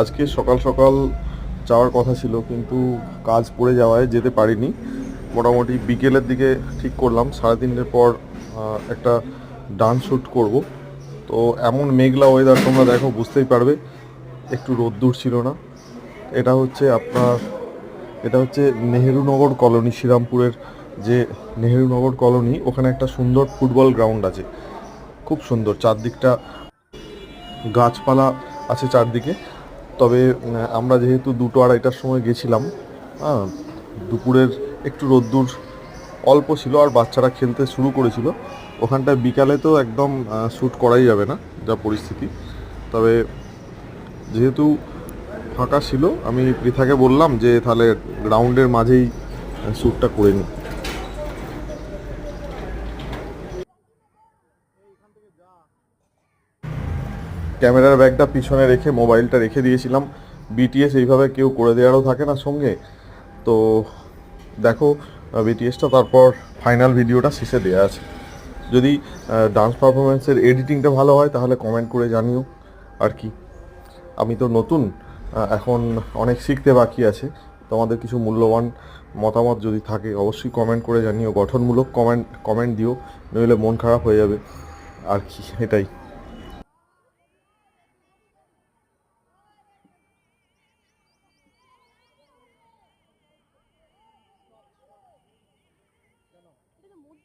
আজকে সকাল সকাল যাওয়ার কথা ছিল, কিন্তু কাজ পড়ে যাওয়ায় যেতে পারিনি। মোটামুটি বিকেলের দিকে ঠিক করলাম, সাড়ে তিনটের পর একটা ডান্স শ্যুট করব। তো এমন মেঘলা ওয়েদার তোমরা দেখো, বুঝতেই পারবে, একটু রোদ্দুর ছিল না। এটা হচ্ছে আপনার, এটা হচ্ছে নেহেরুনগর কলোনি, শ্রীরামপুরের যে নেহেরুনগর কলোনি, ওখানে একটা সুন্দর ফুটবল গ্রাউন্ড আছে। খুব সুন্দর, চারদিকটা গাছপালা আছে চারদিকে। তবে আমরা যেহেতু দুটো আড়াইটার সময় গেছিলাম হ্যাঁ দুপুরের একটু রোদ্দুর অল্প ছিল আর বাচ্চারা খেলতে শুরু করেছিল, ওখানটায় বিকালে তো একদম শ্যুট করাই যাবে না যা পরিস্থিতি। তবে যেহেতু ফাঁকা ছিল, আমি পৃথাকে বললাম যে তাহলে গ্রাউন্ডের মাঝেই শ্যুটটা করে নিই। ক্যামেরার ব্যাগটা পিছনে রেখে মোবাইলটা রেখে দিয়েছিলাম। বিটিএস এইভাবে কেউ করে দেওয়ারও থাকে না সঙ্গে। তো দেখো বিটিএসটা তারপর ফাইনাল ভিডিওটা শেষে দেওয়া আছে। যদি ডান্স পারফরমেন্সের এডিটিংটা ভালো হয়, তাহলে কমেন্ট করে জানিও। আর কি? আমি তো নতুন এখন অনেক শিখতে বাকি আছে। তোমাদের কিছু মূল্যবান মতামত যদি থাকে, অবশ্যই কমেন্ট করে জানিও। গঠনমূলক কমেন্ট কমেন্ট দিও, নইলে মন খারাপ হয়ে যাবে। আর কি? এটাই।